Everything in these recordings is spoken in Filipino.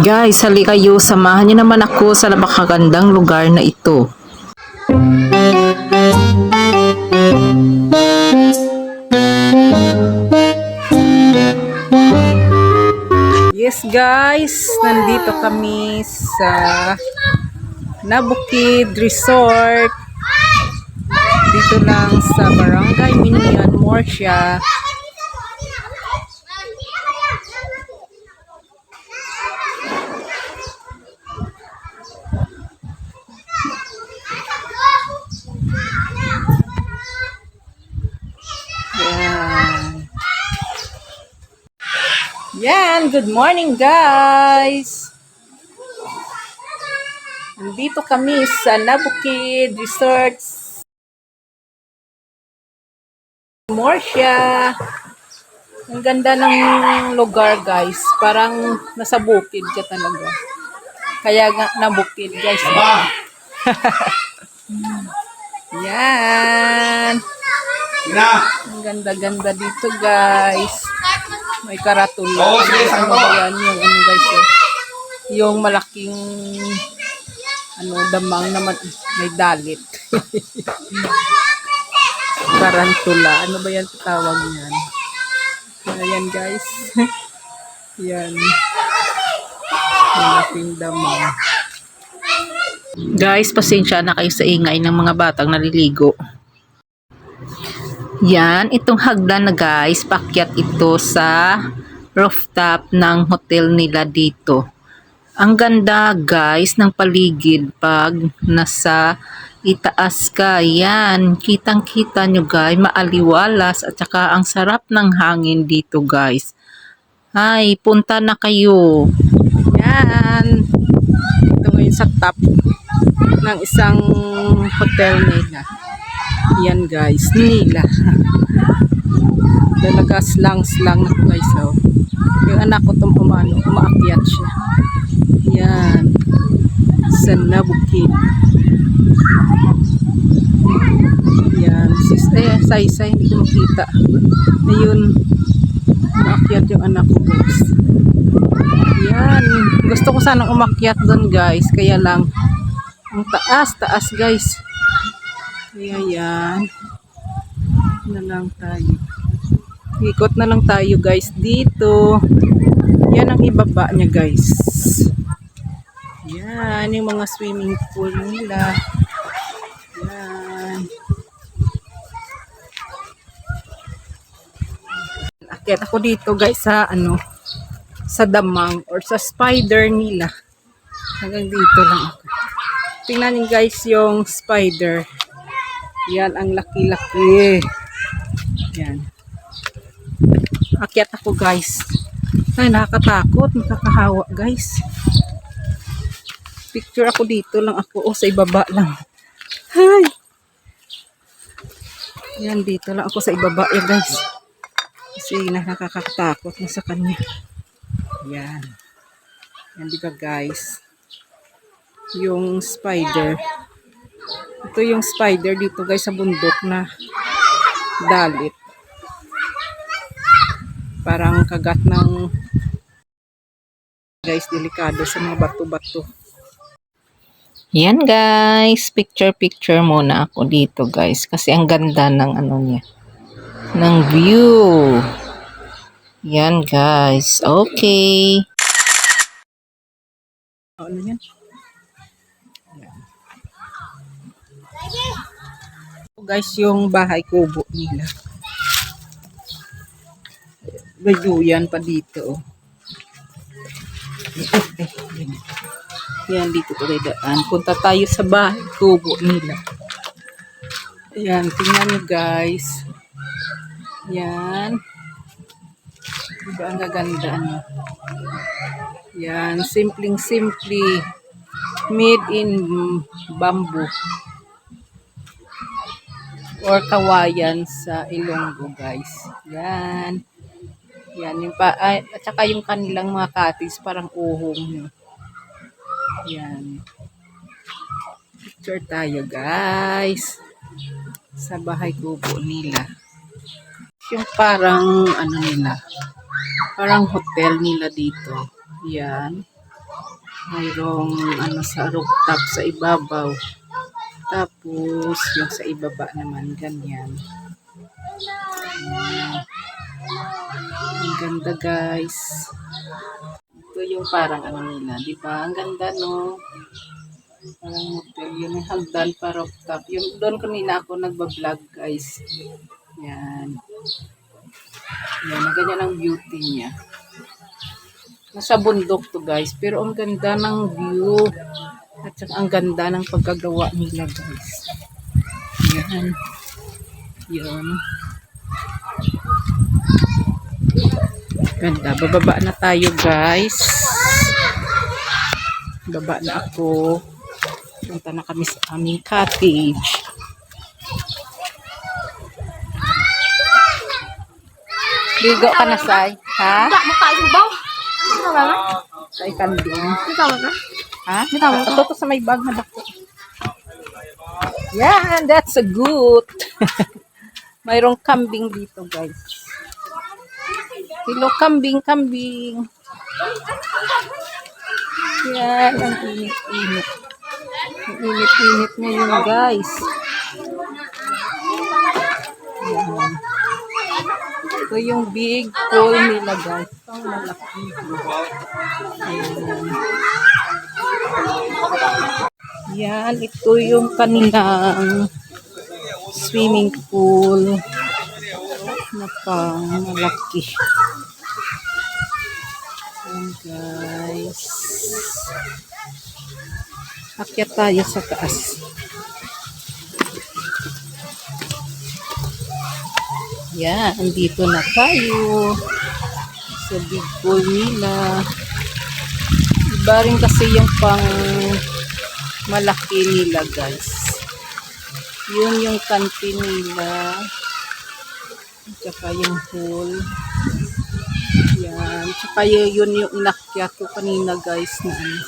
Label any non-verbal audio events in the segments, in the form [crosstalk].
Guys, hali kayo, samahan niyo naman ako sa napakagandang lugar na ito. Yes guys, nandito kami sa Nabukid Resort. Dito lang sa Barangay Minian, Morsia. Yan. Yan, good morning guys. Nandito kami sa Nabukid Resorts. Morsia. Ang ganda ng lugar guys. Parang nasa bukid ka talaga. Kaya nga nabukid guys. [laughs] Yan. Ang ganda-ganda dito guys. May karatula. Oo, sige, ano yan, yung ano guys eh. Yung malaking ano, damang naman may dalit. [laughs] Tarantula. Ano ba yan tawag niyan? Ayan guys. [laughs] yan. Malaking damang. Guys, pasensya na kayo sa ingay ng mga batang naliligo. Yan, itong hagdan na guys, pakyat ito sa rooftop ng hotel nila dito. Ang ganda guys ng paligid pag nasa itaas ka. Yan, kitang kita nyo guys, maaliwalas at saka ang sarap ng hangin dito guys. Ay, punta na kayo. Yan. Ito ngayon sa top ng isang hotel nila. Yan guys, nila. Talaga slang-slang na guys. Oh. Yung anak ko itong umano, umaakyat siya. Yan. Sa nabukid. Yan. Sis, eh, say-say, hindi ko makita. Ayun. Umaakyat yung anak ko guys. Yan. Gusto ko sanang umakyat doon guys. Kaya lang, ang taas, taas guys. Kaya yan. Na lang tayo. Ikot na lang tayo guys dito. Yan ang ibaba niya guys. Yan yung mga swimming pool nila. Yan. Akit ako dito guys sa ano sa damang or sa spider nila. Hanggang dito lang ako. Tingnan niyo guys yung spider. Yan ang laki-laki. Yan. Akyat ako guys. Ay, nakakatakot. Nakakahawa guys. Picture ako dito lang ako. O, sa ibaba lang. Hay! Yan, dito lang ako sa ibaba ya guys. Kasi nakakatakot na sa kanya. Yan. Yan, di guys? Yung spider. Ito yung spider dito guys sa bundok na dalit. Parang kagat ng guys delikado sa mga bato-bato. Yan guys, picture picture muna ako dito guys kasi ang ganda ng ano niya. Ng view. Yan guys. Okay. Ano yan? Guys yung bahay kubo nila. May duyan pa dito. oh. Eh, yan. Yan dito ko daan. Punta tayo sa bahay kubo nila. Ayan, tingnan nyo guys. Yan. Diba ang gaganda ano? Yan, simpleng simply made in bamboo or kawayan sa Ilonggo guys. Yan. Yan yung pa ay, at saka yung kanilang mga cottage parang uhong. Yan. Picture tayo guys. Sa bahay kubo nila. Yung parang ano nila. Parang hotel nila dito. Yan. mayroong ano sa rooftop sa ibabaw. Tapos yung sa ibaba naman ganyan. Ayan. Ang ganda guys. Ito yung parang ano nila, di ba? Ang ganda no. Parang hotel yun, yung hagdan pa rooftop. Yung doon kanina ako nagba-vlog guys. Yan. Yan, ganyan ang beauty niya. Nasa bundok to guys, pero ang ganda ng view. At saka ang ganda ng pagkagawa nila guys. Yan. Yan. Ganda. Bababa na tayo guys. Baba na ako. Punta na kami sa aming cottage. Ligo ka na, Sai. Ha? Tak mo kain ba? Ito ba? Sai kanding. Ito ba? Ha? Ito to sa may bag na dako. Yan, that's a good. [laughs] Mayroong kambing dito, guys. Hello, kambing, kambing. Yan, ang init-init. Ang init-init ngayon, guys. Yan. Ito yung big pool nila, guys. Ang malaki. Ayan. Yan, ito yung kanilang swimming pool na pang malaki. Yan guys. Akyat tayo sa taas. Yan, andito na tayo sa big pool nila. Iba rin kasi yung pang malaki nila guys. Yun yung kantin nila. At saka yung pool. Yan. Tsaka yun, yun yung inakyat ko kanina guys na ano.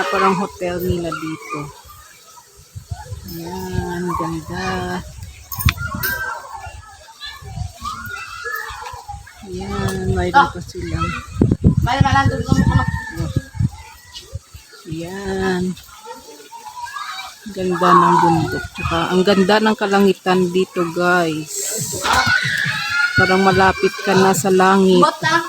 Na parang hotel nila dito. Yan. Ganda. Yan. Mayroon pa silang May malandog mo ko. Yan. Ganda ng bundok. Tsaka ang ganda ng kalangitan dito guys. Parang malapit ka na sa langit. Bota.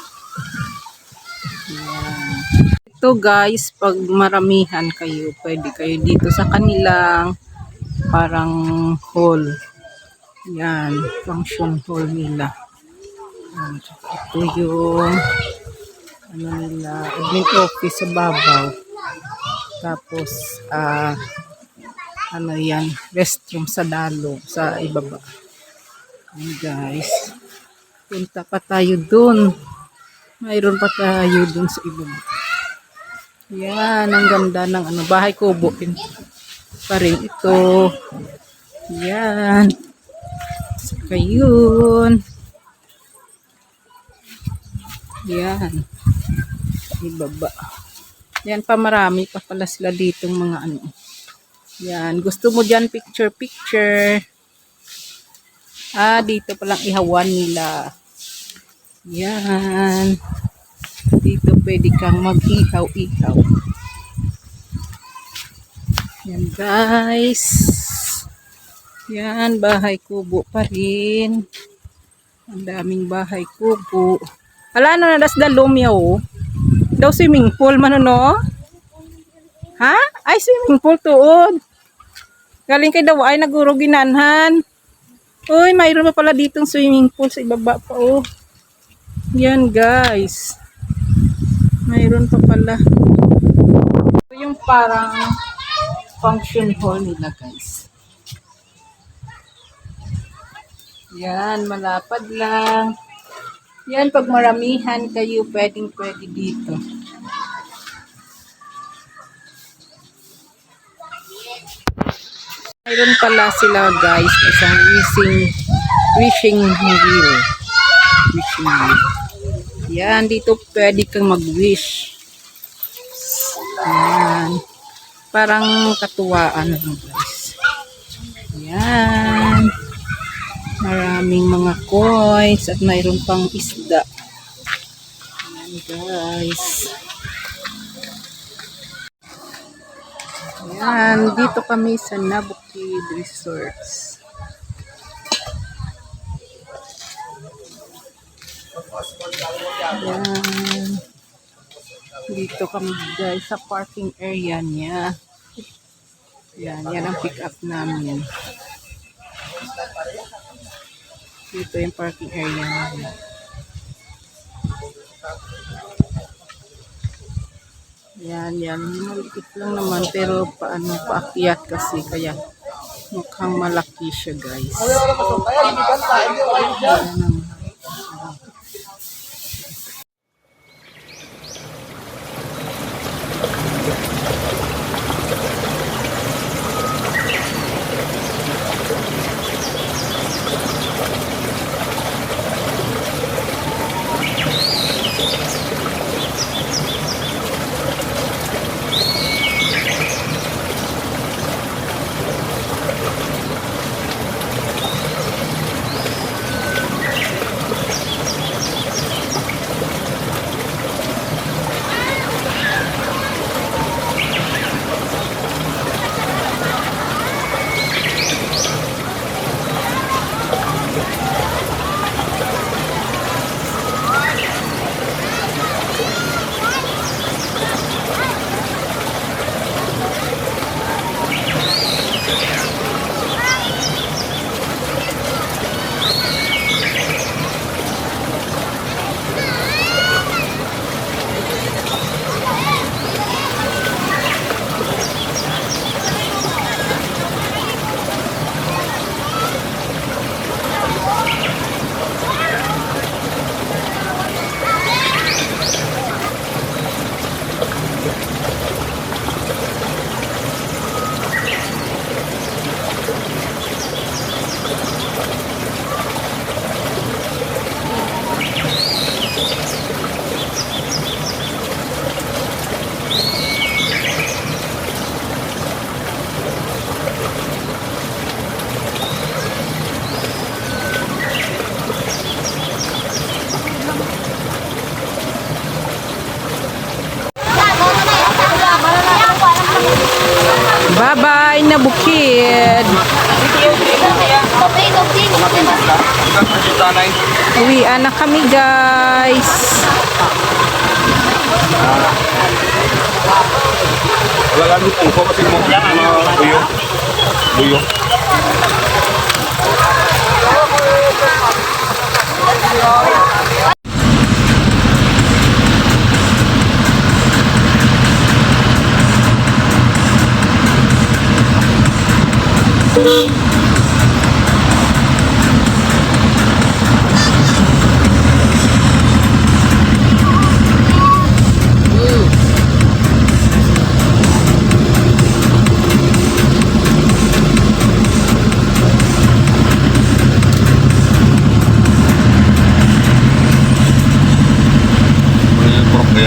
Ito guys, pag maramihan kayo, pwede kayo dito sa kanilang parang hall. Yan, function hall nila. Yan, tsaka ito yung ano nila, admin office sa babaw. Tapos, ah, ano yan, restroom sa dalo, sa ibaba. Yan guys. Punta pa tayo dun. Mayroon pa tayo dun sa ibaba. Yan, ang ganda ng ano, bahay kubo. Pa rin ito. Yan. Saka yun. Yan. Ibaba. Yan pa marami pa pala sila ditong mga ano. Yan. Gusto mo dyan picture picture. Ah, dito palang ihawan nila. Yan. Dito pwede kang mag-ihaw-ihaw. Yan guys. Yan, bahay kubo pa rin. Ang daming bahay kubo. Ala na nadas dalom yaw. Daw swimming pool man no? Ha? Ay swimming pool tuod. Galing kay daw ay naguro ginanhan. Uy, mayroon pa pala ditong swimming pool sa ibaba pa oh. Yan guys. Mayroon pa pala. Ito yung parang function hall nila guys. Yan, malapad lang. Yan, pag maramihan kayo, pwedeng pwede dito. Mayroon pala sila guys, isang wishing, wishing wheel. Wishing wheel. Yan, dito pwede kang mag-wish. Yan. Parang katuwaan lang guys. Yan. Maraming mga coins at mayroon pang isda. Yan guys. Yan, dito kami sa Nabukid Resorts. Yan. Dito kami guys sa parking area niya. Yan, yan ang pick up namin. Dito yung parking area namin. Yan, yan. Maliit lang naman pero paano paakyat kasi kaya mukhang malaki siya guys. Yan ang Bukid. Uwian na kami guys. Wala lang yung tungko kasi mo buyo. Buyo.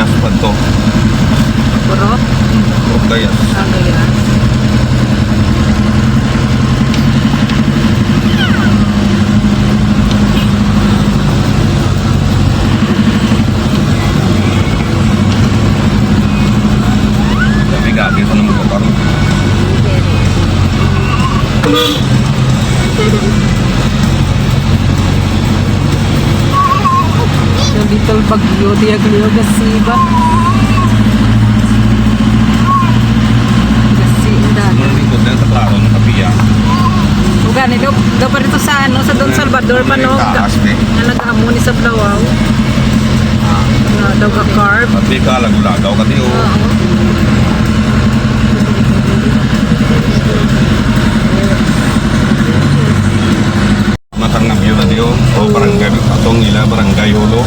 Gayas pa to? Puro? Purok gayas. Naman ko karon. The little bagyo, diaglio gasiba. Gasinda. Ano yung ikot din sa klaro ng kapiya? O gani, daw, pa rito sa ano, sa Don Salvador pa no, na nag-amo ni sa Blawaw. Na daw ka carb. Pati ka lagulagaw ka di o. Oo. Matang na view na di o. Barangay, atong ila barangay hulo.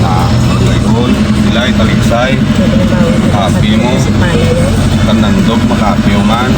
Na, barangay hul. Sila italiksay. Makapi mo. Kanandog, makapi man.